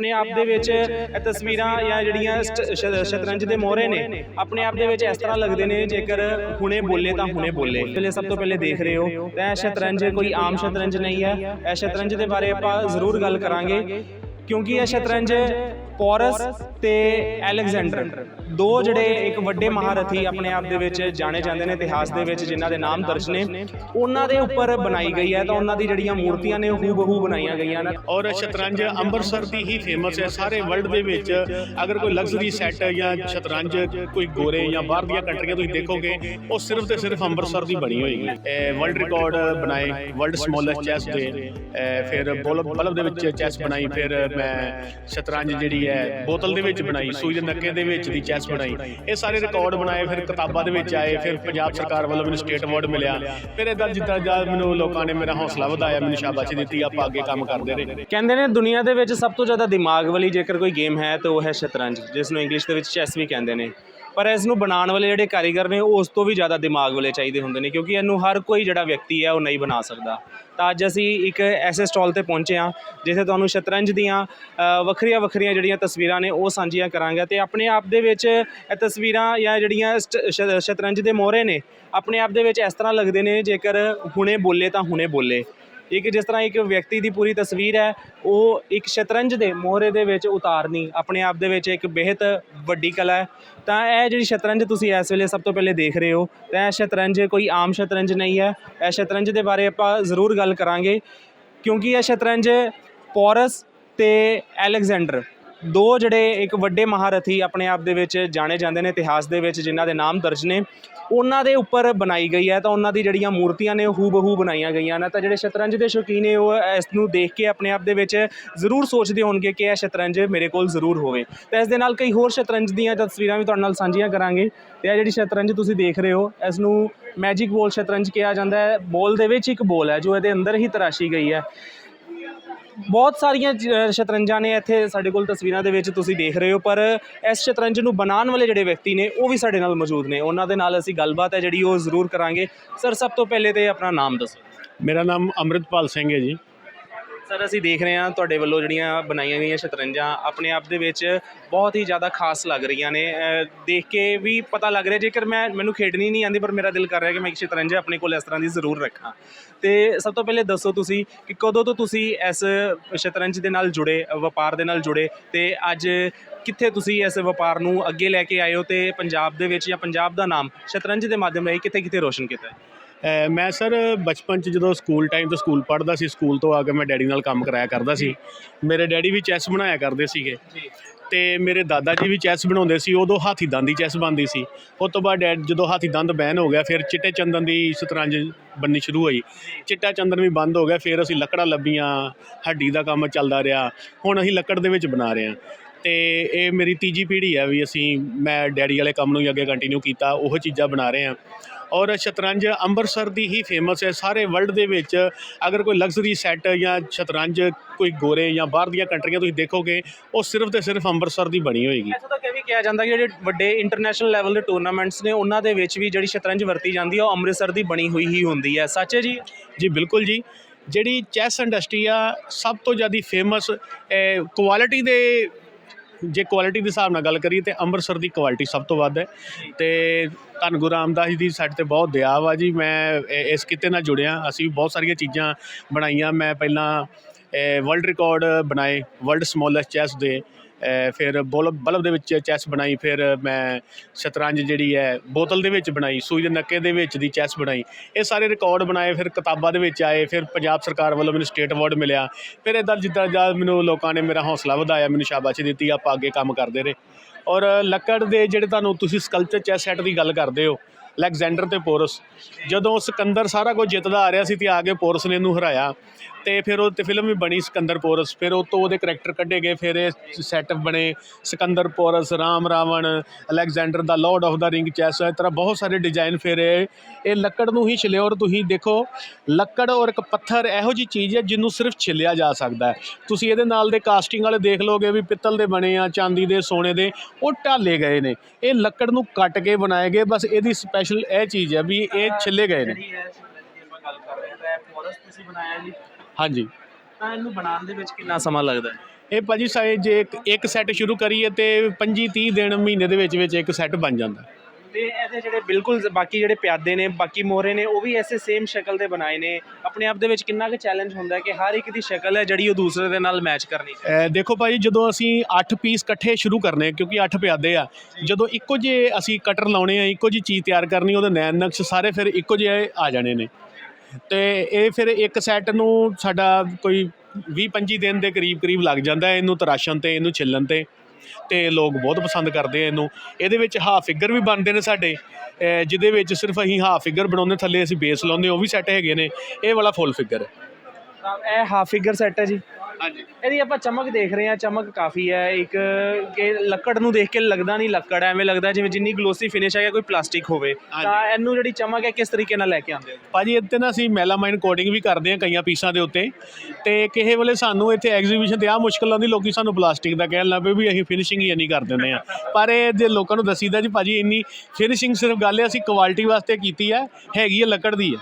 ਆਪਣੇ ਆਪ ਦੇ ਵਿੱਚ ਇਹ ਤਸਵੀਰਾਂ ਜਾਂ ਜਿਹੜੀਆਂ ਸ਼ਤਰੰਜ ਦੇ ਮੋਹਰੇ ਨੇ, ਆਪਣੇ ਆਪ ਦੇ ਵਿੱਚ ਇਸ ਤਰ੍ਹਾਂ ਲੱਗਦੇ ਨੇ, ਜੇਕਰ ਹੁਣੇ ਬੋਲੇ ਤਾਂ ਹੁਣੇ ਬੋਲੇ। ਪਹਿਲੇ ਸਭ ਤੋਂ ਪਹਿਲੇ ਦੇਖ ਰਹੇ ਹੋ ਤਾਂ ਇਹ ਸ਼ਤਰੰਜ ਕੋਈ ਆਮ ਸ਼ਤਰੰਜ ਨਹੀਂ ਹੈ। ਇਹ ਸ਼ਤਰੰਜ ਦੇ ਬਾਰੇ ਆਪਾਂ ਜ਼ਰੂਰ ਗੱਲ ਕਰਾਂਗੇ, ਕਿਉਂਕਿ ਇਹ ਸ਼ਤਰੰਜ ਪੋਰਸ ਤੇ ਅਲੈਗਜ਼ੈਂਡਰ। ਦੋ ਜਿਹੜੇ ਇੱਕ ਵੱਡੇ ਮਹਾਰਥੀ ਆਪਣੇ ਆਪ ਦੇ ਵਿੱਚ ਜਾਣੇ ਜਾਂਦੇ ਨੇ ਇਤਿਹਾਸ ਦੇ ਵਿੱਚ, ਜਿਨ੍ਹਾਂ ਦੇ ਨਾਮ ਦਰਜ ਨੇ, ਉਹਨਾਂ ਦੇ ਉੱਪਰ ਬਣਾਈ ਗਈ ਹੈ ਤਾਂ ਉਹਨਾਂ ਦੀ ਜਿਹੜੀਆਂ ਮੂਰਤੀਆਂ ਨੇ ਉਹ ਹੂਬਹੂ ਬਣਾਈਆਂ ਗਈਆਂ ਨੇ। ਔਰ ਸ਼ਤਰੰਜ ਅੰਮ੍ਰਿਤਸਰ ਦੀ ਹੀ ਫੇਮਸ ਹੈ। ਸਾਰੇ ਵਰਲਡ ਦੇ ਵਿੱਚ ਅਗਰ ਕੋਈ ਲਗਜ਼ਰੀ ਸੈੱਟ ਜਾਂ ਸ਼ਤਰੰਜ ਕੋਈ ਗੋਰੇ ਜਾਂ ਬਾਹਰ ਦੀਆਂ ਕੰਟਰੀਆਂ ਤੁਸੀਂ ਦੇਖੋਗੇ, ਉਹ ਸਿਰਫ ਤੇ ਸਿਰਫ ਅੰਮ੍ਰਿਤਸਰ ਦੀ ਬਣੀ ਹੋਏਗੀ ਵਰਲਡ ਰਿਕਾਰਡ ਬਣਾਏ ਵਰਲਡ ਸਮੋਲੈਸਟ ਚੈਸ ਦੇ। ਫਿਰ ਬਲਬ ਬਲਬ ਦੇ ਵਿੱਚ ਚੈਸ ਬਣਾਈ, ਫਿਰ ਮੈਂ ਸ਼ਤਰੰਜ ਜਿਹੜੀ ਹੈ, ਬੋਤਲ ਦੇ ਵਿੱਚ ਬਣਾਈ ਸੂਈ ਦੇ ਨੱਕੇ ਦੇ ਵਿੱਚ ਦੀ ਚੈਸ ਬਣਾਈ। ਇਹ ਸਾਰੇ ਰਿਕਾਰਡ ਬਣਾਏ, ਫਿਰ ਕਿਤਾਬਾਂ ਦੇ ਵਿੱਚ ਆਏ, ਫਿਰ ਪੰਜਾਬ ਸਰਕਾਰ ਵੱਲੋਂ ਮੈਨੂੰ ਸਟੇਟ ਅਵਾਰਡ ਮਿਲਿਆ। ਫਿਰ ਇਦਾਂ ਜਿੱਦਾਂ ਜਦ ਮੈਨੂੰ ਲੋਕਾਂ ਨੇ ਮੇਰਾ ਹੌਸਲਾ ਵਧਾਇਆ, ਮੈਨੂੰ ਸ਼ਾਬਾਸ਼ ਦਿੱਤੀ, ਆਪਾਂ ਅੱਗੇ ਕੰਮ ਕਰਦੇ ਰਹੇ। ਕਹਿੰਦੇ ਨੇ ਦੁਨੀਆ ਦੇ ਵਿੱਚ ਸਭ ਤੋਂ ਜ਼ਿਆਦਾ ਦਿਮਾਗ ਵਾਲੀ ਜੇਕਰ ਕੋਈ ਗੇਮ ਹੈ, ਤਾਂ ਉਹ ਹੈ ਸ਼ਤਰੰਜ, ਜਿਸ ਨੂੰ ਇੰਗਲਿਸ਼ ਦੇ ਵਿੱਚ ਚੈਸ ਵੀ ਕਹਿੰਦੇ ਨੇ। ਪਰ ਇਸ ਨੂੰ ਬਣਾਉਣ ਵਾਲੇ ਜਿਹੜੇ ਕਾਰੀਗਰ ਨੇ ਉਹ ਉਸ ਤੋਂ ਵੀ ਜ਼ਿਆਦਾ ਦਿਮਾਗ ਵਾਲੇ ਚਾਹੀਦੇ ਹੁੰਦੇ ਨੇ, ਕਿਉਂਕਿ ਇਹਨੂੰ ਹਰ ਕੋਈ ਜਿਹੜਾ ਵਿਅਕਤੀ ਹੈ, ਉਹ ਨਹੀਂ ਬਣਾ ਸਕਦਾ। ਤਾਂ ਅੱਜ ਅਸੀਂ ਇੱਕ ਐਸੇ ਸਟਾਲ ਤੇ ਪਹੁੰਚੇ ਹਾਂ, ਜਿੱਥੇ ਤੁਹਾਨੂੰ ਸ਼ਤਰੰਜ ਦੀਆਂ ਵੱਖਰੀਆਂ ਵੱਖਰੀਆਂ ਜਿਹੜੀਆਂ ਤਸਵੀਰਾਂ ਨੇ, ਉਹ ਸਾਂਝੀਆਂ ਕਰਾਂਗੇ ਤੇ ਆਪਣੇ ਆਪ ਦੇ ਵਿੱਚ ਇਹ ਤਸਵੀਰਾਂ ਜਾਂ ਜਿਹੜੀਆਂ ਸਟ- ਸ਼ਤਰੰਜ ਦੇ ਮੋਹਰੇ ਨੇ, ਆਪਣੇ ਆਪ ਦੇ ਵਿੱਚ ਇਸ ਤਰ੍ਹਾਂ ਲੱਗਦੇ ਨੇ, ਜੇਕਰ ਹੁਣੇ ਬੋਲੇ ਤਾਂ ਹੁਣੇ ਬੋਲੇ। ਇੱਕ ਜਿਸ ਤਰ੍ਹਾਂ ਇੱਕ ਵਿਅਕਤੀ ਦੀ ਪੂਰੀ ਤਸਵੀਰ ਹੈ, ਉਹ ਇੱਕ ਸ਼ਤਰੰਜ ਦੇ ਮੋਹਰੇ ਦੇ ਵਿੱਚ ਉਤਾਰਨੀ, ਆਪਣੇ ਆਪ ਦੇ ਵਿੱਚ ਇੱਕ ਬੇਹਦ ਵੱਡੀ ਕਲਾ ਹੈ। ਤਾਂ ਇਹ ਜਿਹੜੀ ਸ਼ਤਰੰਜ ਤੁਸੀਂ ਇਸ ਵੇਲੇ ਸਭ ਤੋਂ ਪਹਿਲੇ ਦੇਖ ਰਹੇ ਹੋ, ਤਾਂ ਇਹ ਸ਼ਤਰੰਜ ਕੋਈ ਆਮ ਸ਼ਤਰੰਜ ਨਹੀਂ ਹੈ। ਇਹ ਸ਼ਤਰੰਜ ਦੇ ਬਾਰੇ ਆਪਾਂ ਜ਼ਰੂਰ ਗੱਲ ਕਰਾਂਗੇ, ਕਿਉਂਕਿ ਇਹ ਸ਼ਤਰੰਜ ਪੋਰਸ ਤੇ ਅਲੈਗਜ਼ੈਂਡਰ ਦੋ ਜਿਹੜੇ ਇੱਕ ਵੱਡੇ ਮਹਾਰਥੀ ਆਪਣੇ ਆਪ ਦੇ ਵਿੱਚ ਜਾਣੇ ਜਾਂਦੇ ਨੇ ਇਤਿਹਾਸ ਦੇ ਵਿੱਚ, ਜਿਨ੍ਹਾਂ ਦੇ ਨਾਮ ਦਰਜ ਨੇ, ਉਹਨਾਂ ਦੇ ਉੱਪਰ ਬਣਾਈ ਗਈ ਹੈ ਤਾਂ ਉਹਨਾਂ ਦੀ ਜਿਹੜੀਆਂ ਮੂਰਤੀਆਂ ਨੇ ਉਹ ਹੂਬਹੂ ਬਣਾਈਆਂ ਗਈਆਂ ਨੇ। ਤਾਂ ਜਿਹੜੇ ਸ਼ਤਰੰਜ ਦੇ ਸ਼ੌਕੀਨ ਨੇ, ਉਹ ਇਸ ਨੂੰ ਦੇਖ ਕੇ ਆਪਣੇ ਆਪ ਦੇ ਵਿੱਚ ਜ਼ਰੂਰ ਸੋਚਦੇ ਹੋਣਗੇ ਕਿ ਇਹ ਸ਼ਤਰੰਜ ਮੇਰੇ ਕੋਲ ਜ਼ਰੂਰ ਹੋਵੇ। ਤਾਂ ਇਸ ਦੇ ਨਾਲ ਕਈ ਹੋਰ ਸ਼ਤਰੰਜ ਦੀਆਂ ਤਸਵੀਰਾਂ ਵੀ ਤੁਹਾਡੇ ਨਾਲ ਸਾਂਝੀਆਂ ਕਰਾਂਗੇ। ਤੇ ਇਹ ਜਿਹੜੀ ਸ਼ਤਰੰਜ ਤੁਸੀਂ ਦੇਖ ਰਹੇ ਹੋ, ਇਸ ਨੂੰ ਮੈਜਿਕ ਬੋਲ ਸ਼ਤਰੰਜ ਕਿਹਾ ਜਾਂਦਾ ਹੈ। ਬੋਲ ਦੇ ਵਿੱਚ ਇੱਕ ਬੋਲ ਹੈ, ਜੋ ਇਹਦੇ ਅੰਦਰ ਹੀ ਤਰਾਸ਼ੀ ਗਈ ਹੈ। ਬਹੁਤ ਸਾਰੀਆਂ ਸ਼ਤਰੰਜਾਂ ਨੇ ਇੱਥੇ ਸਾਡੇ ਕੋਲ ਤਸਵੀਰਾਂ ਦੇ ਵਿੱਚ ਤੁਸੀਂ ਦੇਖ ਰਹੇ ਹੋ, ਪਰ ਇਸ ਸ਼ਤਰੰਜ ਨੂੰ ਬਣਾਉਣ ਵਾਲੇ ਜਿਹੜੇ ਵਿਅਕਤੀ ਨੇ, ਉਹ ਵੀ ਸਾਡੇ ਨਾਲ ਮੌਜੂਦ ਨੇ। ਉਹਨਾਂ ਦੇ ਨਾਲ ਅਸੀਂ ਗੱਲਬਾਤ ਹੈ ਜਿਹੜੀ ਉਹ ਜ਼ਰੂਰ ਕਰਾਂਗੇ। ਸਰ, ਸਭ ਤੋਂ ਪਹਿਲੇ ਤੇ ਆਪਣਾ ਨਾਮ ਦੱਸੋ। ਮੇਰਾ ਨਾਮ ਅੰਮ੍ਰਿਤਪਾਲ ਸਿੰਘ ਹੈ ਜੀ। ਸਰ, ਅਸੀਂ ਦੇਖ ਰਹੇ ਹਾਂ ਤੁਹਾਡੇ ਵੱਲੋਂ ਜਿਹੜੀਆਂ ਬਣਾਈਆਂ ਗਈਆਂ ਸ਼ਤਰੰਜਾਂ ਆਪਣੇ ਆਪ ਦੇ ਵਿੱਚ ਬਹੁਤ ਹੀ ਜ਼ਿਆਦਾ ਖਾਸ ਲੱਗ ਰਹੀਆਂ ਨੇ। ਅਹ, ਦੇਖ ਕੇ ਵੀ ਪਤਾ ਲੱਗ ਰਿਹਾ ਜੇਕਰ ਮੈਂ, ਮੈਨੂੰ ਖੇਡਣੀ ਨਹੀਂ ਆਉਂਦੀ ਪਰ ਮੇਰਾ ਦਿਲ ਕਰ ਰਿਹਾ ਕਿ ਮੈਂ ਇੱਕ ਸ਼ਤਰੰਜ ਆਪਣੇ ਕੋਲ ਇਸ ਤਰ੍ਹਾਂ ਦੀ ਜ਼ਰੂਰ ਰੱਖਾਂ। ਤੇ ਸਭ ਤੋਂ ਪਹਿਲੇ ਦੱਸੋ ਤੁਸੀਂ ਕਿ ਕਦੋਂ ਤੋਂ ਤੁਸੀਂ ਇਸ ਸ਼ਤਰੰਜ ਦੇ ਨਾਲ ਜੁੜੇ, ਵਪਾਰ ਦੇ ਨਾਲ ਜੁੜੇ ਤੇ ਅੱਜ ਕਿੱਥੇ ਤੁਸੀਂ ਇਸ ਵਪਾਰ ਨੂੰ ਅੱਗੇ ਲੈ ਕੇ ਆਏ ਹੋ ਤੇ ਪੰਜਾਬ ਦੇ ਵਿੱਚ ਜਾਂ ਪੰਜਾਬ ਦਾ ਨਾਮ ਸ਼ਤਰੰਜ ਦੇ ਮਾਧਿਅਮ ਰਾਹੀਂ ਕਿੱਥੇ ਕਿੱਥੇ ਰੋਸ਼ਨ ਕੀਤਾ ਹੈ? ਮੈਂ ਸਰ ਬਚਪਨ ਚ ਜਦੋਂ ਸਕੂਲ ਟਾਈਮ ਤੋਂ ਸਕੂਲ ਪੜ੍ਹਦਾ ਸੀ ਸਕੂਲ ਤੋਂ ਆ ਕੇ ਮੈਂ ਡੈਡੀ ਨਾਲ ਕੰਮ ਕਰਾਇਆ ਕਰਦਾ ਸੀ। ਮੇਰੇ ਡੈਡੀ ਵੀ ਚੈਸ ਬਣਾਇਆ ਕਰਦੇ ਸੀਗੇ। ਤੇ ਮੇਰੇ ਦਾਦਾ ਜੀ ਵੀ ਚੈਸ ਬਣਾਉਂਦੇ ਸੀ ਉਦੋਂ ਹਾਥੀ ਦੰਦ ਦੀ ਚੈਸ ਬਣਦੀ ਸੀ। ਉਸ ਤੋਂ ਬਾਅਦ ਡੈਡ ਜਦੋਂ ਹਾਥੀ ਦੰਦ ਬੈਨ ਹੋ ਗਿਆ ਫਿਰ ਚਿੱਟੇ ਚੰਦਨ ਦੀ ਸ਼ਤਰੰਜ ਬਣਨੀ ਸ਼ੁਰੂ ਹੋਈ। ਚਿੱਟਾ ਚੰਦਨ ਵੀ ਬੰਦ ਹੋ ਗਿਆ ਫਿਰ ਅਸੀਂ ਲੱਕੜਾਂ ਲੱਭੀਆਂ ਹੱਡੀ ਦਾ ਕੰਮ ਚੱਲਦਾ ਰਿਹਾ। ਹੁਣ ਅਸੀਂ ਲੱਕੜ ਦੇ ਵਿੱਚ ਬਣਾ ਰਹੇ ਹਾਂ। ਤੇ ਇਹ ਮੇਰੀ ਤੀਜੀ ਪੀੜ੍ਹੀ ਹੈ ਵੀ ਅਸੀਂ ਮੈਂ ਡੈਡੀ ਵਾਲੇ ਕੰਮ ਨੂੰ ਹੀ ਅੱਗੇ ਕੰਟੀਨਿਊ ਕੀਤਾ ਉਹ ਚੀਜ਼ਾਂ ਬਣਾ ਰਹੇ ਹਾਂ। ਔਰ ਸ਼ਤਰੰਜ ਅੰਮ੍ਰਿਤਸਰ ਦੀ ਹੀ ਫੇਮਸ ਹੈ। ਸਾਰੇ ਵਰਲਡ ਦੇ ਵਿੱਚ ਅਗਰ ਕੋਈ ਲਗਜ਼ਰੀ ਸੈੱਟ ਜਾਂ ਸ਼ਤਰੰਜ ਕੋਈ ਗੋਰੇ ਜਾਂ ਬਾਹਰ ਦੀਆਂ ਕੰਟਰੀਆਂ ਤੁਸੀਂ ਦੇਖੋਗੇ ਉਹ ਸਿਰਫ ਤੇ ਸਿਰਫ ਅੰਮ੍ਰਿਤਸਰ ਦੀ ਬਣੀ ਹੋਏਗੀ। ਇੱਥੋਂ ਤੱਕ ਇਹ ਵੀ ਕਿਹਾ ਜਾਂਦਾ ਕਿ ਜਿਹੜੇ ਵੱਡੇ ਇੰਟਰਨੈਸ਼ਨਲ ਲੈਵਲ ਦੇ ਟੂਰਨਾਮੈਂਟਸ ਨੇ ਉਹਨਾਂ ਦੇ ਵਿੱਚ ਵੀ ਜਿਹੜੀ ਸ਼ਤਰੰਜ ਵਰਤੀ ਜਾਂਦੀ ਹੈ ਉਹ ਅੰਮ੍ਰਿਤਸਰ ਦੀ ਬਣੀ ਹੋਈ ਹੀ ਹੁੰਦੀ ਹੈ। ਸੱਚ ਹੈ ਜੀ? ਜੀ ਬਿਲਕੁਲ ਜੀ। ਜਿਹੜੀ ਚੈਸ ਇੰਡਸਟਰੀ ਆ ਸਭ ਤੋਂ ਜ਼ਿਆਦਾ ਫੇਮਸ ਕੁਆਲਿਟੀ ਦੇ ਜੇ ਕੁਆਲਿਟੀ ਦੇ ਹਿਸਾਬ ਨਾਲ ਗੱਲ ਕਰੀਏ ਤੇ ਅੰਮ੍ਰਿਤਸਰ ਦੀ ਕੁਆਲਿਟੀ ਸਭ ਤੋਂ ਵੱਧ ਹੈ ਤੇ ਧੰਨ ਗੁਰੂ ਰਾਮਦਾਸ ਜੀ ਦੀ ਸਾਡੇ ਤੇ ਬਹੁਤ ਦਇਆ ਵਾ ਜੀ। ਮੈਂ ਇ- ਇਸ ਕਿੱਤੇ ਨਾਲ ਜੁੜਿਆ, ਅਸੀਂ ਵੀ ਬਹੁਤ ਸਾਰੀਆਂ ਚੀਜ਼ਾਂ ਬਣਾਈਆਂ। ਮੈਂ ਪਹਿਲਾਂ ਵਰਲਡ ਰਿਕਾਰਡ ਬਣਾਏ ਵਰਲਡ ਸਮੋਲੈਸਟ ਚੈਸ ਦੇ। ਫਿਰ ਬਲਬ ਬਲਬ ਦੇ ਵਿੱਚ ਚੈਸ ਬਣਾਈ, ਫਿਰ ਮੈਂ ਸ਼ਤਰੰਜ ਜਿਹੜੀ ਹੈ ਬੋਤਲ ਦੇ ਵਿੱਚ ਬਣਾਈ, ਸੂਈ ਦੇ ਨੱਕੇ ਦੇ ਵਿੱਚ ਦੀ ਚੈਸ ਬਣਾਈ। ਇਹ ਸਾਰੇ ਰਿਕਾਰਡ ਬਣਾਏ, ਫਿਰ ਕਿਤਾਬਾਂ ਦੇ ਵਿੱਚ ਆਏ, ਫਿਰ ਪੰਜਾਬ ਸਰਕਾਰ ਵੱਲੋਂ ਮੈਨੂੰ ਸਟੇਟ ਅਵਾਰਡ ਮਿਲਿਆ। ਫਿਰ ਇਦਾਂ ਜਿੱਦਾਂ ਜਦ ਮੈਨੂੰ ਲੋਕਾਂ ਨੇ ਮੇਰਾ ਹੌਸਲਾ ਵਧਾਇਆ, ਮੈਨੂੰ ਸ਼ਾਬਾਸ਼ੀ ਦਿੱਤੀ, ਆਪਾਂ ਅੱਗੇ ਕੰਮ ਕਰਦੇ ਰਹੇ। ਔਰ ਲੱਕੜ ਦੇ ਜਿਹੜੇ ਤੁਹਾਨੂੰ ਤੁਸੀਂ ਸਕਲਚਰ ਚੈਸ ਸੈੱਟ ਦੀ ਗੱਲ ਕਰਦੇ ਹੋ, ਅਲੈਗਜ਼ੈਂਡਰ ਤੇ ਪੋਰਸ, ਜਦੋਂ ਸਿਕੰਦਰ ਸਾਰਾ ਕੁਝ ਜਿੱਤਦਾ ਆ ਰਿਹਾ ਸੀ ਤੇ ਆ ਕੇ ਪੋਰਸ ਨੇ ਇਹਨੂੰ ਹਰਾਇਆ। ਤੇ ਫਿਰ ਉਹ ਤੇ ਫਿਲਮ ਵੀ ਬਣੀ ਸਿਕੰਦਰ ਪੋਰਸ। ਫਿਰ ਉਹ ਤੋਂ ਉਹਦੇ ਕਰੈਕਟਰ ਕੱਢੇ ਗਏ, ਫਿਰ ਇਹ ਸੈਟਅਪ ਬਣੇ Sikandar Porus, Ram Ravan, Alexander the lord of the ring chess ਇਸ ਤਰ੍ਹਾਂ ਬਹੁਤ ਸਾਰੇ ਡਿਜ਼ਾਈਨ ਫਿਰ ਇਹ ਲੱਕੜ ਨੂੰ ਹੀ ਛਿਲਿਆ ਔਰ ਤੁਸੀਂ ਦੇਖੋ, ਲੱਕੜ ਔਰ ਇੱਕ ਪੱਥਰ ਇਹੋ ਜੀ ਚੀਜ਼ ਹੈ ਜਿਹਨੂੰ ਸਿਰਫ ਛਿਲਿਆ ਜਾ ਸਕਦਾ ਹੈ। ਤੁਸੀਂ ਇਹਦੇ ਨਾਲ ਦੇ ਕਾਸਟਿੰਗ ਵਾਲੇ ਦੇਖ ਲੋਗੇ ਵੀ ਪਿੱਤਲ ਦੇ ਬਣੇ ਆ, ਚਾਂਦੀ ਦੇ, ਸੋਨੇ ਦੇ, ਉਹ ਢਾਲੇ ਗਏ ਨੇ। ਇਹ ਲੱਕੜ ਨੂੰ ਕੱਟ ਕੇ ਬਣਾਏ ਗਏ, ਬਸ ਇਹਦੀ ਸਪੈਸ਼ਲ ਇਹ ਚੀਜ਼ ਹੈ ਵੀ ਇਹ ਛਿੱਲੇ ਗਏ ਨੇ। ਜਿਹੜੀ ਹੈ ਆਪਾਂ ਗੱਲ ਕਰ ਰਹੇ ਹਾਂ ਤਾਂ ਪੋਰਸ ਤੁਸੀਂ ਬਣਾਇਆ ਜੀ। ਹਾਂਜੀ। ਤਾਂ ਇਹਨੂੰ ਬਣਾਉਣ ਦੇ ਵਿੱਚ ਕਿੰਨਾ ਸਮਾਂ ਲੱਗਦਾ ਹੈ? ਇਹ ਭਾਜੀ ਸਾਰੇ ਜੇ ਇੱਕ- ਇੱਕ ਸੈੱਟ ਸ਼ੁਰੂ ਕਰੀਏ ਤੇ 25 30 ਦਿਨ ਮਹੀਨੇ ਦੇ ਵਿੱਚ ਵਿੱਚ ਇੱਕ ਸੈੱਟ ਬਣ ਜਾਂਦਾ। ਤੇ ਇਹਦੇ ਜਿਹੜੇ ਬਿਲਕੁਲ ਬਾਕੀ ਜਿਹੜੇ ਪਿਆਦੇ ਨੇ ਬਾਕੀ ਮੋਹਰੇ ਨੇ ਉਹ ਵੀ ਐਸੇ ਸੇਮ ਸ਼ਕਲ ਦੇ ਬਣਾਏ ਨੇ। ਆਪਣੇ ਆਪ ਦੇ ਵਿੱਚ ਕਿੰਨਾ ਕੁ ਚੈਲੰਜ ਹੁੰਦਾ ਹੈ ਕਿ ਹਰ ਇੱਕ ਦੀ ਸ਼ਕਲ ਹੈ ਜਿਹੜੀ ਉਹ ਦੂਸਰੇ ਦੇ ਨਾਲ ਮੈਚ ਕਰਨੀ ਅਹ ਦੇਖੋ ਭਾਜੀ ਜਦੋਂ ਅਸੀਂ 8 ਪੀਸ ਇਕੱਠੇ ਸ਼ੁਰੂ ਕਰਨੇ ਕਿਉਂਕਿ 8 ਪਿਆਦੇ ਆ ਜਦੋਂ ਇੱਕੋ ਜਿਹੇ ਅਸੀਂ ਕਟਰ ਲਾਉਣੇ ਆ ਇੱਕੋ ਜਿਹੀ ਚੀਜ਼ ਤਿਆਰ ਕਰਨੀ ਉਹਦੇ ਨੈਣ ਨਕਸ਼ ਸਾਰੇ ਫਿਰ ਇੱਕੋ ਜਿਹੇ ਆ ਜਾਣੇ ਨੇ। ਤੇ ਇਹ ਫਿਰ ਇੱਕ ਸੈੱਟ ਨੂੰ ਸਾਡਾ ਕੋਈ 20 25 ਦਿਨ ਦੇ ਕਰੀਬ ਕਰੀਬ ਲੱਗ ਜਾਂਦਾ ਇਹਨੂੰ ਤਰਾਸ਼ਣ ਤੇ, ਇਹਨੂੰ ਛਿੱਲਣ ਤੇ ਤੇ ਲੋਕ ਬਹੁਤ ਪਸੰਦ ਕਰਦੇ ਆ ਇਹਨੂੰ। ਇਹਦੇ ਵਿੱਚ ਹਾਫ ਫਿਗਰ ਵੀ ਬਣਦੇ ਨੇ ਸਾਡੇ ਜਿਹਦੇ ਵਿੱਚ ਸਿਰਫ ਅਸੀਂ ਹਾਫ ਫਿਗਰ ਬਣਾਉਂਦੇ, ਥੱਲੇ ਅਸੀਂ ਬੇਸ ਲਾਉਂਦੇ, ਉਹ ਵੀ ਸੈੱਟ ਹੈਗੇ ਨੇ। ਇਹ ਵਾਲਾ ਫੁੱਲ ਫਿਗਰ ਹੈ। ਇਹ ਹਾਫ ਫਿਗਰ ਸੈੱਟ ਹੈ ਜੀ। ਹਾਂਜੀ। ਇਹਦੀ ਆਪਾਂ ਚਮਕ ਦੇਖ ਰਹੇ ਹਾਂ ਚਮਕ ਕਾਫੀ ਹੈ। ਇੱਕ ਕਿ ਲੱਕੜ ਨੂੰ ਦੇਖ ਕੇ ਲੱਗਦਾ ਨਹੀਂ ਲੱਕੜ ਐਵੇਂ ਲੱਗਦਾ ਜਿਵੇਂ ਜਿੰਨੀ ਗਲੋਸੀ ਫਿਨਿਸ਼ ਹੈ ਕੋਈ ਪਲਾਸਟਿਕ ਹੋਵੇ। ਤਾਂ ਇਹਨੂੰ ਜਿਹੜੀ ਚਮਕ ਹੈ ਕਿਸ ਤਰੀਕੇ ਨਾਲ ਲੈ ਕੇ ਆਉਂਦੇ ਹੋ? ਭਾਜੀ ਇੱਥੇ ਨਾ ਅਸੀਂ ਮੈਲਾਮਾਈਨ ਕੋਡਿੰਗ ਵੀ ਕਰਦੇ ਹਾਂ ਕਈਆਂ ਪੀਸਾਂ ਦੇ ਉੱਤੇ। ਤੇ ਕਿਸੇ ਵੇਲੇ ਸਾਨੂੰ ਇੱਥੇ ਐਗਜ਼ੀਬਿਸ਼ਨ ਤੇ ਆ ਮੁਸ਼ਕਲ ਆਉਂਦੀ ਲੋਕੀ ਸਾਨੂੰ ਪਲਾਸਟਿਕ ਦਾ ਕਹਿਣ ਲੱਗ ਪਏ ਵੀ ਅਸੀਂ ਫਿਨਿਸ਼ਿੰਗ ਹੀ ਇੰਨੀ ਕਰ ਦਿੰਦੇ ਆ ਪਰ ਇਹ ਜੇ ਲੋਕਾਂ ਨੂੰ ਦੱਸੀਦਾ ਜੀ ਭਾਜੀ ਇੰਨੀ ਫਿਨਿਸ਼ਿੰਗ ਸਿਰਫ ਗੱਲ ਹੈ ਅਸੀਂ ਕੁਆਲਿਟੀ ਵਾਸਤੇ ਕੀਤੀ ਹੈ ਹੈਗੀ ਹੈ ਲੱਕੜ ਦੀ ਹੈ।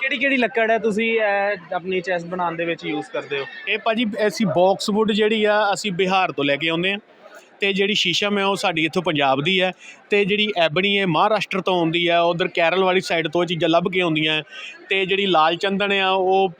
ਕਿਹੜੀ ਕਿਹੜੀ ਲੱਕੜ ਹੈ ਤੁਸੀਂ, ਇਹ ਆਪਣੀ ਚੈਸ ਬਣਾਉਣ ਦੇ ਵਿੱਚ ਯੂਜ਼ ਕਰਦੇ ਹੋ? ਇਹ ਭਾਜੀ ਅਸੀਂ ਬਾਕਸਵੁੱਡ ਜਿਹੜੀ ਆ, ਅਸੀਂ ਬਿਹਾਰ ਤੋਂ ਲੈ ਕੇ ਆਉਂਦੇ ਆ ਤੇ ਜਿਹੜੀ ਸ਼ੀਸ਼ਮ ਹੈ ਉਹ ਸਾਡੀ ਇੱਥੋਂ ਪੰਜਾਬ ਦੀ ਹੈ ਤੇ ਜਿਹੜੀ ਐਬਣੀ ਹੈ ਮਹਾਰਾਸ਼ਟਰ ਤੋਂ ਆਉਂਦੀ ਹੈ, ਉਧਰ ਕੇਰਲ ਵਾਲੀ ਸਾਈਡ ਤੋਂ ਇਹ ਚੀਜ਼ਾਂ ਲੱਭ ਕੇ ਆਉਂਦੀਆਂ ਤੇ ਜਿਹੜੀ ਲਾਲ ਚੰਦਨ ਆ, ਉਹ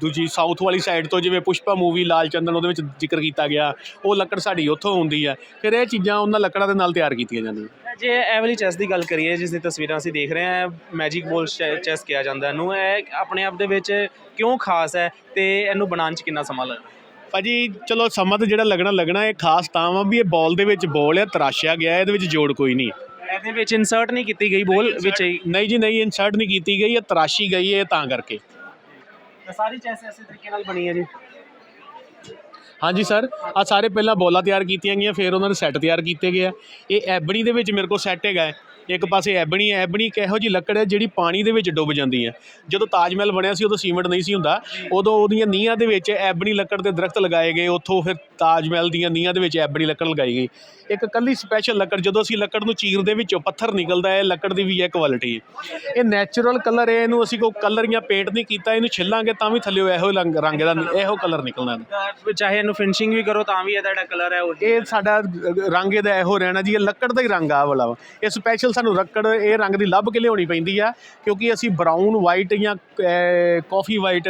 ਦੂਜੀ ਸਾਊਥ ਵਾਲੀ ਸਾਈਡ ਤੋਂ ਜਿਵੇਂ ਪੁਸ਼ਪਾ ਮੂਵੀ ਲਾਲ ਚੰਦਨ ਉਹਦੇ ਵਿੱਚ ਜ਼ਿਕਰ ਕੀਤਾ ਗਿਆ, ਉਹ ਲੱਕੜ ਸਾਡੀ ਉੱਥੋਂ ਆਉਂਦੀ ਹੈ। ਫਿਰ ਇਹ ਚੀਜ਼ਾਂ ਉਹਨਾਂ ਲੱਕੜਾਂ ਦੇ ਨਾਲ ਤਿਆਰ ਕੀਤੀਆਂ ਜਾਂਦੀਆਂ। ਜੇ ਇਹ ਵਾਲੀ ਚੈਸ ਦੀ ਗੱਲ ਕਰੀਏ, ਜਿਸ ਦੀ ਤਸਵੀਰਾਂ ਅਸੀਂ ਦੇਖ ਰਹੇ ਹਾਂ ਮੈਜਿਕ ਬੋਲ ਚੈਸ ਕਿਹਾ ਜਾਂਦਾ ਇਹਨੂੰ ਇਹ ਆਪਣੇ ਆਪ ਦੇ ਵਿੱਚ ਕਿਉਂ ਖਾਸ ਹੈ ਤੇ ਇਹਨੂੰ ਬਣਾਉਣ 'ਚ ਕਿੰਨਾ ਸਮਾਂ ਲੱਗਦਾ ਭਾਜੀ ਚਲੋ ਸਮਾਂ ਤਾਂ ਜਿਹੜਾ ਲੱਗਣਾ ਲੱਗਣਾ ਇਹ ਖਾਸ ਤਾਂ ਵਾ ਵੀ ਇਹ ਬਾਲ ਦੇ ਵਿੱਚ ਬਾਲ ਹੈ ਤਰਾਸ਼ਿਆ ਗਿਆ ਇਹਦੇ ਵਿੱਚ ਜੋੜ ਕੋਈ ਨਹੀਂ। ਇਹਦੇ ਵਿੱਚ ਇਨਸਰਟ ਨਹੀਂ ਕੀਤੀ ਗਈ ਬੋਲ ਵਿੱਚ ਹੀ। ਨਹੀਂ ਜੀ ਨਹੀਂ ਇਨਸਰਟ ਨਹੀਂ ਕੀਤੀ ਗਈ ਇਹ ਤਰਾਸ਼ੀ ਗਈ ਹੈ ਤਾਂ ਕਰਕੇ। ਸਾਰੀ ਚੈਸ ਇਸੇ ਤਰੀਕੇ ਨਾਲ ਬਣੀ ਹੈ ਜੀ। ਹਾਂਜੀ ਸਰ ਆ ਸਾਰੇ ਪਹਿਲਾਂ ਬੋਲਾਂ ਤਿਆਰ ਕੀਤੀਆਂ ਗਈਆਂ ਫਿਰ ਉਹਨਾਂ ਦੇ ਸੈੱਟ ਤਿਆਰ ਕੀਤੇ ਗਏ ਆ। ਇਹ ਐਬਣੀ ਦੇ ਵਿੱਚ ਮੇਰੇ ਕੋਲ ਸੈੱਟ ਹੈਗਾ ਹੈ। ਇੱਕ ਪਾਸੇ ਐਬਣੀ ਹੈ ਐਬਣੀ ਇੱਕ ਇਹੋ ਜੀ ਲੱਕੜ ਹੈ ਜਿਹੜੀ ਪਾਣੀ ਦੇ ਵਿੱਚ ਡੁੱਬ ਜਾਂਦੀ ਹੈ। ਜਦੋਂ ਤਾਜ ਮਹਿਲ ਬਣਿਆ ਸੀ ਉਦੋਂ ਸੀਮੈਂਟ ਨਹੀਂ ਸੀ ਹੁੰਦਾ। ਉਦੋਂ ਉਹਦੀਆਂ ਨੀਹਾਂ ਦੇ ਵਿੱਚ ਐਬਣੀ ਲੱਕੜ ਦੇ ਦਰਖਤ ਲਗਾਏ ਗਏ। ਉੱਥੋਂ ਫਿਰ ਤਾਜ ਮਹਿਲ ਦੀਆਂ ਨੀਹਾਂ ਦੇ ਵਿੱਚ ਐਬਣੀ ਲੱਕੜ ਲਗਾਈ ਗਈ। ਇੱਕ ਕੱਲੀ ਸਪੈਸ਼ਲ ਲੱਕੜ ਜਦੋਂ ਅਸੀਂ ਲੱਕੜ ਨੂੰ ਚੀਰਦੇ ਵਿੱਚੋਂ ਪੱਥਰ ਨਿਕਲਦਾ ਹੈ ਲੱਕੜ ਦੀ ਵੀ ਹੈ। ਕੁਆਲਿਟੀ ਇਹ ਨੈਚੁਰਲ ਕਲਰ ਹੈ ਇਹਨੂੰ ਅਸੀਂ ਕੋਈ ਕਲਰ ਜਾਂ ਪੇਂਟ ਨਹੀਂ ਕੀਤਾ ਇਹਨੂੰ ਛਿੱਲਾਂਗੇ ਤਾਂ ਵੀ ਥੱਲੇ ਇਹੋ ਰੰਗ ਦਾ ਇਹੋ ਕਲਰ ਨਿਕਲਣਾ ਹੈ ਚਾਹੇ ਇਹਨੂੰ ਫਿਨਿਸ਼ਿੰਗ ਵੀ ਕਰੋ ਤਾਂ ਵੀ ਇਹਦਾ ਕਲਰ ਹੈ ਉਹ ਇਹ ਸਾਡਾ ਰੰਗ ਇਹਦਾ ਇਹੋ ਰਹਿਣਾ ਜੀ ਇਹ ਲੱਕੜ ਦਾ ਹੀ ਰੰਗ ਆ ਵਾਲਾ। ਇਹ ਸਪੈਸ਼ਲ ਸਾਨੂੰ ਲੱਕੜ ਇਹ ਰੰਗ ਦੀ ਲੱਭ ਕੇ ਲਿਆਉਣੀ ਪੈਂਦੀ ਆ, ਕਿਉਂਕਿ ਅਸੀਂ ਬਰਾਊਨ ਵਾਈਟ ਜਾਂ ਕਾਫੀ ਵਾਈਟ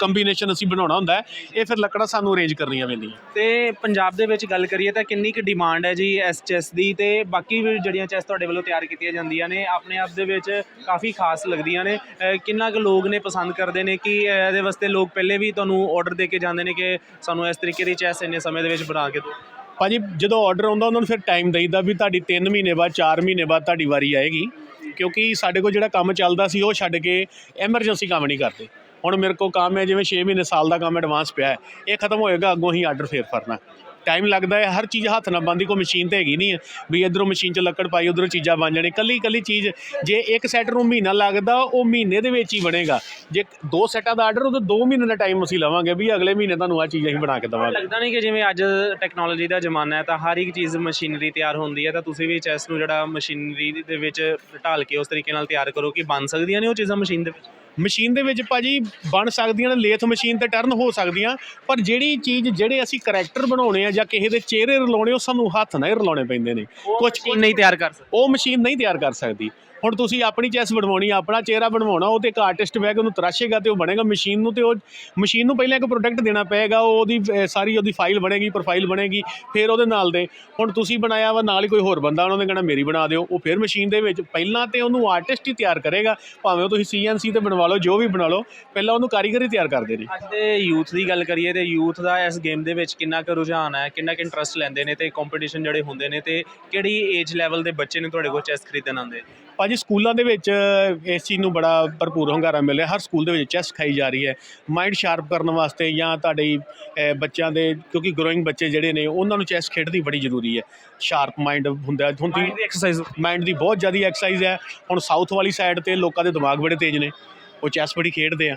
ਕੰਬੀਨੇਸ਼ਨ ਅਸੀਂ ਬਣਾਉਣਾ ਹੁੰਦਾ ਇਹ ਫਿਰ ਲੱਕੜਾਂ ਸਾਨੂੰ ਅਰੇਂਜ ਕਰਨੀਆਂ ਪੈਂਦੀਆਂ। ਤੇ ਪੰਜਾਬ ਦੇ ਵਿੱਚ ਗੱਲ ਕਰੀਏ ਤਾਂ ਕਿੰਨੀ ਕੁ ਡਿਮਾਂਡ ਹੈ ਜੀ ਇਸ ਚੈਸ ਦੀ? ਤੇ ਬਾਕੀ ਵੀ ਜਿਹੜੀਆਂ ਚੈਸ ਤੁਹਾਡੇ ਵੱਲੋਂ ਤਿਆਰ ਕੀਤੀਆਂ ਜਾਂਦੀਆਂ ਨੇ, ਆਪਣੇ ਆਪ ਦੇ ਵਿੱਚ ਕਾਫੀ ਖਾਸ ਲੱਗਦੀਆਂ ਨੇ। ਕਿੰਨਾ ਕੁ ਲੋਕ ਨੇ ਪਸੰਦ ਕਰਦੇ ਨੇ ਕਿ ਇਹਦੇ ਵਾਸਤੇ ਲੋਕ ਪਹਿਲੇ ਵੀ ਤੁਹਾਨੂੰ ਆਰਡਰ ਦੇ ਕੇ ਜਾਂਦੇ ਨੇ ਕਿ ਸਾਨੂੰ ਇਸ ਤਰੀਕੇ ਦੀ ਚੈਸ ਇੰਨੇ ਸਮੇਂ ਦੇ ਵਿੱਚ ਬਣਾ ਕੇ ਦਿਓ? ਭਾਜੀ, ਜਦੋਂ ਆਰਡਰ ਆਉਂਦਾ, ਉਹਨਾਂ ਨੂੰ ਫਿਰ ਟਾਈਮ ਦਈਦਾ ਵੀ ਤੁਹਾਡੀ 3 ਮਹੀਨੇ ਬਾਅਦ 4 ਮਹੀਨੇ ਬਾਅਦ ਤੁਹਾਡੀ ਵਾਰੀ ਆਏਗੀ। ਕਿਉਂਕਿ ਸਾਡੇ ਕੋਲ ਜਿਹੜਾ ਕੰਮ ਚੱਲਦਾ ਸੀ, ਉਹ ਛੱਡ ਕੇ ਐਮਰਜੈਂਸੀ ਕੰਮ ਨਹੀਂ ਕਰਦੇ। ਹੁਣ ਮੇਰੇ ਕੋਲ ਕੰਮ ਹੈ, ਜਿਵੇਂ 6 ਮਹੀਨੇ ਸਾਲ ਦਾ ਕੰਮ ਐਡਵਾਂਸ ਪਿਆ ਹੈ, ਇਹ ਖਤਮ ਹੋਏਗਾ, ਅੱਗੋਂ ਹੀ ਆਰਡਰ ਫੇਰ ਫਰਨਾ ਟਾਈਮ ਲੱਗਦਾ ਹੈ, ਹਰ ਚੀਜ਼ ਹੱਥ ਨਾਲ ਬੰਦੀ ਕੋਈ ਮਸ਼ੀਨ ਤੇ ਹੈਗੀ ਨਹੀਂ ਹੈ ਵੀ ਇਧਰੋਂ ਮਸ਼ੀਨ 'ਚ ਲੱਕੜ ਪਾਈ, ਉਧਰੋਂ ਚੀਜ਼ਾਂ ਬਣ ਜਾਣੀ ਕੱਲੀ ਕੱਲੀ ਚੀਜ਼, ਜੇ ਇੱਕ ਸੈੱਟ ਨੂੰ ਮਹੀਨਾ ਲੱਗਦਾ, ਉਹ ਮਹੀਨੇ ਦੇ ਵਿੱਚ ਹੀ ਬਣੇਗਾ। ਜੇ ਦੋ ਸੈੱਟਾਂ ਦਾ ਆਰਡਰ ਉਹ ਤਾਂ 2 ਮਹੀਨੇ ਦਾ ਟਾਈਮ ਅਸੀਂ ਲਵਾਂਗੇ ਵੀ ਅਗਲੇ ਮਹੀਨੇ ਤੁਹਾਨੂੰ ਆ ਚੀਜ਼ ਅਸੀਂ ਬਣਾ ਕੇ ਦੇਵਾਂਗੇ। ਲੱਗਦਾ ਨਹੀਂ ਕਿ ਜਿਵੇਂ ਅੱਜ ਟੈਕਨੋਲੋਜੀ ਦਾ ਜ਼ਮਾਨਾ ਹੈ, ਤਾਂ ਹਰ ਇੱਕ ਚੀਜ਼ ਮਸ਼ੀਨਰੀ ਤਿਆਰ ਹੁੰਦੀ ਹੈ, ਤਾਂ ਤੁਸੀਂ ਵੀ ਚੈਸ ਨੂੰ ਜਿਹੜਾ ਮਸ਼ੀਨਰੀ ਦੇ ਵਿੱਚ ਢਾਲ ਕੇ ਉਸ ਤਰੀਕੇ ਨਾਲ ਤਿਆਰ ਕਰੋ ਕਿ ਬਣ ਸਕਦੀਆਂ ਨੇ ਉਹ ਚੀਜ਼ਾਂ ਮਸ਼ੀਨ ਦੇ ਵਿੱਚ? ਮਸ਼ੀਨ ਦੇ ਵਿੱਚ ਭਾਜੀ ਬਣ ਸਕਦੀਆਂ ਨੇ ਲੇਥ ਮਸ਼ੀਨ ਤੇ ਟਰਨ ਹੋ ਸਕਦੀਆਂ ਪਰ ਜਿਹੜੀ ਚੀਜ਼ ਜਿਹੜੇ ਅਸੀਂ ਕਰੈਕਟਰ ਬਣਾਉਣੇ ਆ ਜਾਂ ਕਿਸੇ ਦੇ ਚਿਹਰੇ ਰਲਾਉਣੇ ਉਹ ਸਾਨੂੰ ਹੱਥ ਨਾਲ ਹੀ ਰਲਾਉਣੇ ਪੈਂਦੇ ਨੇ। ਕੁਝ ਨਹੀਂ ਤਿਆਰ ਕਰ ਸਕਦੀ। ਉਹ ਮਸ਼ੀਨ ਨਹੀਂ ਤਿਆਰ ਕਰ ਸਕਦੀ। ਹੁਣ ਤੁਸੀਂ ਆਪਣੀ ਚੈਸ ਬਣਵਾਉਣੀ ਆਪਣਾ ਚਿਹਰਾ ਬਣਵਾਉਣਾ, ਉਹ ਤੇ ਇੱਕ ਆਰਟਿਸਟ ਬਹਿ ਕੇ ਉਹਨੂੰ ਤਰਾਸ਼ੇਗਾ ਤੇ ਉਹ ਬਣੇਗਾ ਮਸ਼ੀਨ ਨੂੰ ਤੇ ਉਹ ਮਸ਼ੀਨ ਨੂੰ ਪਹਿਲਾਂ ਇੱਕ ਪ੍ਰੋਡਕਟ ਦੇਣਾ ਪਏਗਾ ਉਹਦੀ ਸਾਰੀ ਉਹਦੀ ਫਾਈਲ ਬਣੇਗੀ ਪ੍ਰੋਫਾਈਲ ਬਣੇਗੀ, ਫਿਰ ਉਹਦੇ ਨਾਲ ਦੇ। ਹੁਣ ਤੁਸੀਂ ਬਣਾਇਆ ਵਾ, ਨਾਲ ਹੀ ਕੋਈ ਹੋਰ ਬੰਦਾ, ਉਹਨਾਂ ਨੇ ਕਹਿਣਾ ਮੇਰੀ ਬਣਾ ਦਿਓ, ਉਹ ਫਿਰ ਮਸ਼ੀਨ ਦੇ ਵਿੱਚ ਪਹਿਲਾਂ ਤੇ ਉਹਨੂੰ ਆਰਟਿਸਟ ਹੀ ਤਿਆਰ ਕਰੇਗਾ, ਭਾਵੇਂ ਉਹ ਤੁਸੀਂ ਸੀਐਨਸੀ ਤੇ ਬਣਵਾ ਲਓ, ਜੋ ਵੀ ਬਣਾ ਲਓ, ਪਹਿਲਾਂ ਉਹਨੂੰ ਕਾਰੀਗਰ ਹੀ ਤਿਆਰ ਕਰਦੇ ਨੇ। ਅੱਜ ਦੇ ਯੂਥ ਦੀ ਗੱਲ ਕਰੀਏ ਤੇ ਯੂਥ ਦਾ ਇਸ ਗੇਮ ਦੇ ਵਿੱਚ ਕਿੰਨਾ ਕੁ ਰੁਝਾਨ ਹੈ, ਕਿੰਨਾ ਕੁ ਇੰਟਰਸਟ ਲੈਂਦੇ ਨੇ ਤੇ ਕੰਪੀਟੀਸ਼ਨ ਜਿਹੜੇ ਹੁੰਦੇ ਨੇ ਤੇ ਕਿਹੜੀ ਏਜ ਲੈਵਲ ਦੇ ਬੱਚੇ ਨੇ ਤੁਹਾਡੇ ਕੋਲ ਚੈਸ ਖਰੀਦਣ ਆਉਂਦੇ? ਭਾਜੀ ਸਕੂਲਾਂ ਦੇ ਵਿੱਚ ਇਸ ਚੀਜ਼ ਨੂੰ ਬੜਾ ਭਰਪੂਰ ਹੁੰਗਾਰਾ ਮਿਲ ਰਿਹਾ ਹਰ ਸਕੂਲ ਦੇ ਵਿੱਚ ਚੈਸ ਸਿਖਾਈ ਜਾ ਰਹੀ ਹੈ। ਮਾਈਂਡ ਸ਼ਾਰਪ ਕਰਨ ਵਾਸਤੇ ਜਾਂ ਤੁਹਾਡੇ ਬੱਚਿਆਂ ਦੇ ਕਿਉਂਕਿ ਗਰੋਇੰਗ ਬੱਚੇ ਜਿਹੜੇ ਨੇ ਉਹਨਾਂ ਨੂੰ ਚੈਸ ਖੇਡਣੀ ਬੜੀ ਜ਼ਰੂਰੀ ਹੈ। ਸ਼ਾਰਪ ਮਾਈਂਡ ਹੁੰਦਾ ਹੁੰਦੀ ਦੀ ਐਕਸਰਸਾਈਜ਼ ਮਾਈਂਡ ਦੀ ਬਹੁਤ ਜ਼ਿਆਦਾ ਐਕਸਰਸਾਈਜ਼ ਹੈ। ਹੁਣ ਸਾਊਥ ਵਾਲੀ ਸਾਈਡ ਤੇ ਲੋਕਾਂ ਦੇ ਦਿਮਾਗ ਬੜੇ ਤੇਜ਼ ਨੇ। ਉਹ ਚੈਸ ਬੜੀ ਖੇਡਦੇ ਆ।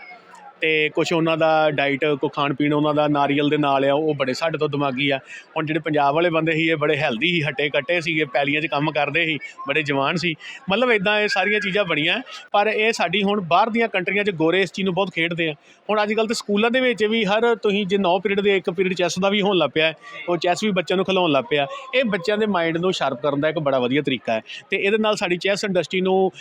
ਅਤੇ ਕੁਛ ਉਹਨਾਂ ਦਾ ਡਾਈਟ ਕੋਈ ਖਾਣ ਪੀਣ ਉਹਨਾਂ ਦਾ ਨਾਰੀਅਲ ਦੇ ਨਾਲ ਆ, ਉਹ ਬੜੇ ਸਾਡੇ ਤੋਂ ਦਿਮਾਗੀ ਆ। ਹੁਣ ਜਿਹੜੇ ਪੰਜਾਬ ਵਾਲੇ ਬੰਦੇ ਸੀ, ਇਹ ਬੜੇ ਹੈਲਦੀ ਸੀ ਹੱਟੇ ਕੱਟੇ ਸੀਗੇ ਪੈਲੀਆਂ 'ਚ ਕੰਮ ਕਰਦੇ ਸੀ, ਬੜੇ ਜਵਾਨ ਸੀ। ਮਤਲਬ ਇਦਾਂ ਇਹ ਸਾਰੀਆਂ ਚੀਜ਼ਾਂ ਬਣੀਆਂ, ਪਰ ਇਹ ਸਾਡੀ ਹੁਣ ਬਾਹਰ ਦੀਆਂ ਕੰਟਰੀਆਂ 'ਚ ਗੋਰੇ ਇਸ ਚੀਜ਼ ਨੂੰ ਬਹੁਤ ਖੇਡਦੇ ਆ। ਹੁਣ ਅੱਜ ਕੱਲ੍ਹ ਤੇ ਸਕੂਲਾਂ ਦੇ ਵਿੱਚ ਵੀ ਹਰ ਤੁਸੀਂ ਜੇ 9 ਪੀਰੀਅਡ ਦੇ ਇੱਕ ਪੀਰੀਅਡ ਚੈਸ ਦਾ ਵੀ ਹੋਣ ਲੱਗ ਪਿਆ, ਉਹ ਚੈਸ ਵੀ ਬੱਚਿਆਂ ਨੂੰ ਖਿਲਾਉਣ ਲੱਗ ਪਿਆ, ਇਹ ਬੱਚਿਆਂ ਦੇ ਮਾਈਂਡ ਨੂੰ ਸ਼ਾਰਪ ਕਰਨ ਦਾ ਇੱਕ ਬੜਾ ਵਧੀਆ ਤਰੀਕਾ ਹੈ। ਤੇ ਇਹਦੇ ਨਾਲ ਸਾਡੀ ਚੈਸ ਇੰਡਸਟਰੀ ਨੂੰ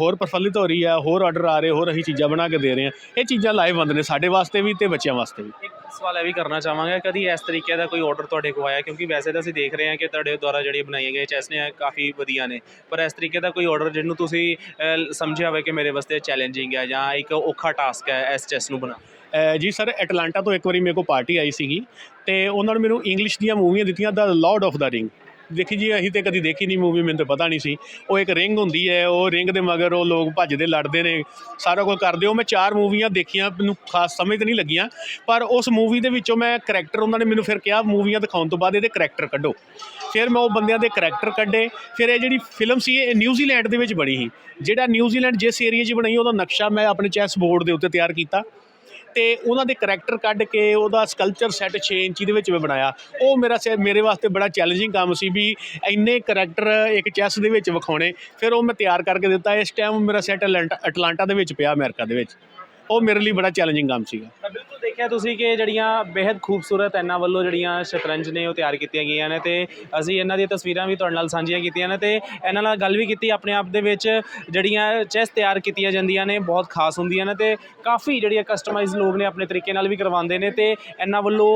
ਹੋਰ ਪ੍ਰਫੁੱਲਿਤ ਹੋ ਰਹੀ ਹੈ ਹੋਰ ਆਰਡਰ ਆ ਰਹੇ, ਹੋਰ ਅਸੀਂ ਚੀਜ਼ਾਂ ਬਣਾ ਕੇ ਦੇ ਰਹੇ ਹਾਂ ਇਹ ਚੀਜ਼ਾਂ ਆਉਂਦੇ ਨੇ ਸਾਡੇ ਵਾਸਤੇ ਵੀ ਤੇ ਬੱਚਿਆਂ ਵਾਸਤੇ ਵੀ। ਇੱਕ ਸਵਾਲ ਇਹ ਵੀ ਕਰਨਾ ਚਾਹਾਂਗਾ ਕਦੀ ਇਸ ਤਰੀਕੇ ਦਾ ਕੋਈ ਆਰਡਰ ਤੁਹਾਡੇ ਕੋਲ ਆਇਆ? ਕਿਉਂਕਿ ਵੈਸੇ ਤਾਂ ਅਸੀਂ ਦੇਖ ਰਹੇ ਹਾਂ ਕਿ ਤੁਹਾਡੇ ਦੁਆਰਾ ਜਿਹੜੀਆਂ ਬਣਾਈਆਂ ਗਈਆਂ ਚੈਸ ਨੇ ਕਾਫੀ ਵਧੀਆ ਨੇ। ਪਰ ਇਸ ਤਰੀਕੇ ਦਾ ਕੋਈ ਆਰਡਰ ਜਿਹਨੂੰ ਤੁਸੀਂ ਅਹ, ਸਮਝਿਆ ਹੋਵੇ ਕਿ ਮੇਰੇ ਵਾਸਤੇ ਚੈਲੰਜਿੰਗ ਹੈ ਜਾਂ ਇੱਕ ਔਖਾ ਟਾਸਕ ਹੈ ਇਸ ਚੈਸ ਨੂੰ ਬਣਾ ਜੀ ਸਰ ਐਟਲਾਂਟਾ ਤੋਂ ਇੱਕ ਵਾਰੀ ਮੇਰੇ ਕੋਲ ਪਾਰਟੀ ਆਈ ਸੀਗੀ ਤੇ ਉਹਨਾਂ ਨੇ ਮੈਨੂੰ ਇੰਗਲਿਸ਼ ਦੀਆਂ ਮੂਵੀਆਂ ਦਿੱਤੀਆਂ the lord of the ring ਦੇਖੀ ਜੀ, ਅਸੀਂ ਤੇ ਕਦੀ ਦੇਖੀ ਨਹੀਂ ਮੂਵੀ ਮੈਨੂੰ ਤਾਂ ਪਤਾ ਨਹੀਂ ਸੀ। ਉਹ ਇੱਕ ਰਿੰਗ ਹੁੰਦੀ ਹੈ, ਉਹ ਰਿੰਗ ਦੇ ਮਗਰ ਉਹ ਲੋਕ ਭੱਜਦੇ, ਲੜਦੇ ਨੇ। ਸਾਰਾ ਕੁਝ ਕਰਦੇ ਉਹ ਮੈਂ ਚਾਰ ਮੂਵੀਆਂ ਦੇਖੀਆਂ, ਮੈਨੂੰ ਖਾਸ ਸਮਝ ਤਾਂ ਨਹੀਂ ਲੱਗੀਆਂ। ਪਰ ਉਸ ਮੂਵੀ ਦੇ ਵਿੱਚੋਂ ਮੈਂ ਕਰੈਕਟਰ ਉਹਨਾਂ ਨੇ ਮੈਨੂੰ ਫਿਰ ਕਿਹਾ ਮੂਵੀਆਂ ਦਿਖਾਉਣ ਤੋਂ ਬਾਅਦ ਇਹਦੇ ਕਰੈਕਟਰ ਕੱਢੋ। ਫਿਰ ਮੈਂ ਉਹ ਬੰਦਿਆਂ ਦੇ ਕਰੈਕਟਰ ਕੱਢੇ। ਫਿਰ ਇਹ ਜਿਹੜੀ ਫਿਲਮ ਸੀ, ਇਹ ਨਿਊਜ਼ੀਲੈਂਡ ਦੇ ਵਿੱਚ ਬਣੀ ਸੀ। ਜਿਹੜਾ ਨਿਊਜ਼ੀਲੈਂਡ ਜਿਸ ਏਰੀਆ 'ਚ ਬਣਾਈ, ਉਹਦਾ ਨਕਸ਼ਾ ਮੈਂ ਆਪਣੇ ਚੈਸ ਬੋਰਡ ਦੇ ਉੱਤੇ ਤਿਆਰ ਕੀਤਾ। ਤੇ ਉਹਨਾਂ ਦੇ ਕਰੈਕਟਰ ਕੱਢ ਕੇ ਉਹਦਾ ਸਕਲਚਰ ਸੈੱਟ 6 ਇੰਚੀ ਦੇ ਵਿੱਚ ਮੈਂ ਬਣਾਇਆ। ਉਹ ਮੇਰਾ ਸੇ- ਮੇਰੇ ਵਾਸਤੇ ਬੜਾ ਚੈਲੰਜਿੰਗ ਕੰਮ ਸੀ ਵੀ ਇੰਨੇ ਕਰੈਕਟਰ ਇੱਕ ਚੈਸ ਦੇ ਵਿੱਚ ਵਿਖਾਉਣੇ। ਫਿਰ ਉਹ ਮੈਂ ਤਿਆਰ ਕਰਕੇ ਦਿੱਤਾ। ਇਸ ਟਾਈਮ ਮੇਰਾ ਸੈੱਟ ਅਟਲਾਂਟਾ ਦੇ ਵਿੱਚ ਪਿਆ ਅਮਰੀਕਾ ਦੇ ਵਿੱਚ। ਉਹ ਮੇਰੇ ਲਈ ਬੜਾ ਚੈਲੰਜਿੰਗ ਕੰਮ ਸੀਗਾ। ਤਾਂ ਬਿਲਕੁਲ ਦੇਖਿਆ ਤੁਸੀਂ ਕਿ ਜਿਹੜੀਆਂ ਬੇहद ਖੂਬਸੂਰਤ ਇਹਨਾਂ ਵੱਲੋਂ ਜਿਹੜੀਆਂ ਸ਼ਤਰੰਜ ਨੇ ਉਹ ਤਿਆਰ ਕੀਤੀਆਂ ਗਈਆਂ ਨੇ ਤੇ ਅਸੀਂ ਇਹਨਾਂ ਦੀਆਂ ਤਸਵੀਰਾਂ ਵੀ ਤੁਹਾਡੇ ਨਾਲ ਸਾਂਝੀਆਂ ਕੀਤੀਆਂ ਨੇ ਤੇ ਇਹਨਾਂ ਨਾਲ ਗੱਲ ਵੀ ਕੀਤੀ ਆਪਣੇ ਆਪ ਦੇ ਵਿੱਚ ਜਿਹੜੀਆਂ ਚੈਸ ਤਿਆਰ ਕੀਤੀਆਂ ਜਾਂਦੀਆਂ ਨੇ, ਬਹੁਤ ਖਾਸ ਹੁੰਦੀਆਂ ਨੇ ਤੇ ਕਾਫੀ ਜਿਹੜੀਆਂ ਕਸਟਮਾਈਜ਼ ਲੋਕ ਨੇ ਆਪਣੇ ਤਰੀਕੇ ਨਾਲ ਵੀ ਕਰਵਾਉਂਦੇ ਨੇ ਤੇ ਇਹਨਾਂ ਵੱਲੋਂ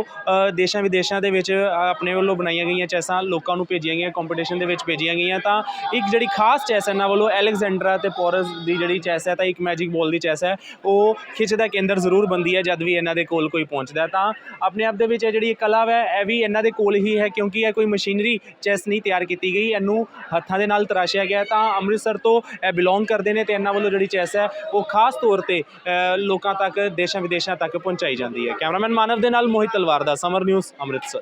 ਦੇਸ਼ਾਂ ਵਿਦੇਸ਼ਾਂ ਦੇ ਵਿੱਚ ਆਪਣੇ ਵੱਲੋਂ ਬਣਾਈਆਂ ਗਈਆਂ ਚੈਸਾਂ ਲੋਕਾਂ ਨੂੰ ਭੇਜੀਆਂ ਗਈਆਂ ਕੰਪੀਟੀਸ਼ਨ ਦੇ ਵਿੱਚ ਭੇਜੀਆਂ ਗਈਆਂ ਤਾਂ ਇੱਕ ਜਿਹੜੀ ਖਾਸ ਚੈਸ ਇਹਨਾਂ ਵੱਲੋਂ ਐਲੈਗਜ਼ੈਂਡਰਾ ਤੇ ਪੋਰਸ ਦੀ ਜਿਹੜੀ ਚੈਸ ਹੈ ਤਾਂ ਇੱਕ ਮੈਜਿਕ ਬੋਲ ਦੀ ਚੈਸ ਹੈ, ਉਹ ਖਿੱਚ ਦਾ ਕੇਂਦਰ ਜ਼ਰੂਰ ਬੰਦੀ ਹੈ ਜਦ ਵੀ ਇਹਨਾਂ ਦੇ ਕੋਲ ਕੋਈ ਪਹੁੰਚਦਾ ਤਾਂ ਆਪਣੇ ਆਪ ਦੇ ਵਿੱਚ ਇਹ ਜਿਹੜੀ ਕਲਾ ਹੈ ਇਹ ਵੀ ਇਹਨਾਂ ਦੇ ਕੋਲ ਹੀ ਹੈ ਕਿਉਂਕਿ ਇਹ ਕੋਈ ਮਸ਼ੀਨਰੀ ਚੈਸ ਨਹੀਂ ਤਿਆਰ ਕੀਤੀ ਗਈ। ਇਹਨੂੰ ਹੱਥਾਂ ਦੇ ਨਾਲ ਤਰਾਸ਼ਿਆ ਗਿਆ ਤਾਂ ਅੰਮ੍ਰਿਤਸਰ ਤੋਂ ਇਹ ਬਿਲੋਂਗ ਕਰਦੇ ਨੇ ਤੇ ਇਹਨਾਂ ਵੱਲੋਂ ਜਿਹੜੀ ਚੈਸ ਹੈ, ਉਹ ਖਾਸ ਤੌਰ ਤੇ ਲੋਕਾਂ ਤੱਕ ਦੇਸ਼ਾਂ ਵਿਦੇਸ਼ਾਂ ਤੱਕ ਪਹੁੰਚਾਈ ਜਾਂਦੀ ਹੈ। ਕੈਮਰਾਮੈਨ ਮਾਨਵ ਦੇ ਨਾਲ ਮੋਹਿਤ ਤਲਵਾਰ ਦਾ ਸਮਰ ਨਿਊਜ਼ ਅੰਮ੍ਰਿਤਸਰ।